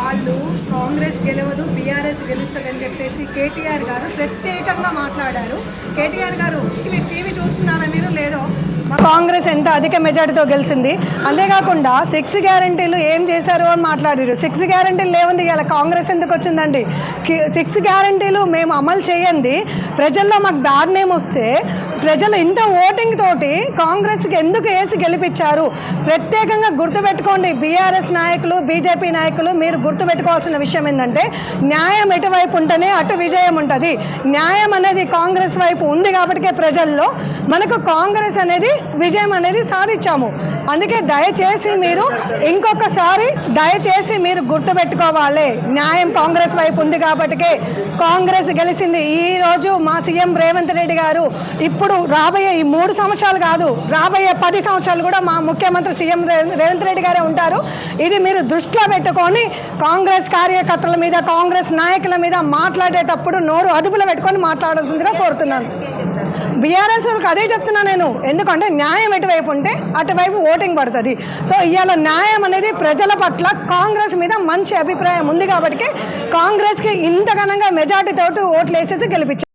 వాళ్ళు కాంగ్రెస్ గెలవదు బీఆర్ఎస్ గెలుస్తుందని చెప్పేసి కేటీఆర్ గారు ప్రత్యేకంగా మాట్లాడారు. కేటీఆర్ గారు మీరు టీవీ చూస్తున్నారా మీరు? లేదో? మా కాంగ్రెస్ ఎంత అధిక మెజార్టీతో గెలిచింది. అంతేకాకుండా సిక్స్ గ్యారంటీలు ఏం చేశారు అని మాట్లాడారు. సిక్స్ గ్యారంటీలు లేవుంది ఇలా కాంగ్రెస్ ఎందుకు వచ్చిందండి? సిక్స్ గ్యారంటీలు మేము అమలు చేయండి. ప్రజల్లో మాకు బ్యాడ్ నేమ్ వస్తే ప్రజలు ఇంత ఓటింగ్ తోటి కాంగ్రెస్కి ఎందుకు వేసి గెలిపించారు? ప్రత్యేకంగా గుర్తుపెట్టుకోండి బీఆర్ఎస్ నాయకులు బీజేపీ నాయకులు మీరు గుర్తుపెట్టుకోవాల్సిన విషయం ఏంటంటే న్యాయం ఎటువైపు ఉంటేనే అటు విజయం ఉంటుంది. న్యాయం అనేది కాంగ్రెస్ వైపు ఉంది కాబట్టికే ప్రజల్లో మనకు కాంగ్రెస్ అనేది విజయం అనేది సాధించాము. అందుకే దయచేసి మీరు ఇంకొకసారి దయచేసి మీరు గుర్తుపెట్టుకోవాలి. న్యాయం కాంగ్రెస్ వైపు ఉంది కాబట్టికే కాంగ్రెస్ గెలిచింది. ఈ రోజు మా సీఎం రేవంత్ రెడ్డి గారు ఇప్పుడు రాబోయే ఈ మూడు సంవత్సరాలు కాదు రాబోయే పది సంవత్సరాలు కూడా మా ముఖ్యమంత్రి సీఎం రేవంత్ రెడ్డి గారే ఉంటారు. ఇది మీరు దృష్టిలో పెట్టుకొని కాంగ్రెస్ కార్యకర్తల మీద కాంగ్రెస్ నాయకుల మీద మాట్లాడేటప్పుడు నోరు అదుపులో పెట్టుకొని మాట్లాడాల్సిందిగా కోరుతున్నాను. బీఆర్ఎస్ వాళ్ళకి అదే చెప్తున్నా నేను. ఎందుకంటే న్యాయం ఎటువైపు ఉంటే అటువైపు ఓటింగ్ పడుతుంది. సో ఇవాళ న్యాయం అనేది ప్రజల పట్ల కాంగ్రెస్ మీద మంచి అభిప్రాయం ఉంది కాబట్టి కాంగ్రెస్కి ఇంత ఘనంగా మెజార్టీ తోటి ఓట్లు వేసేసి గెలిపించారు.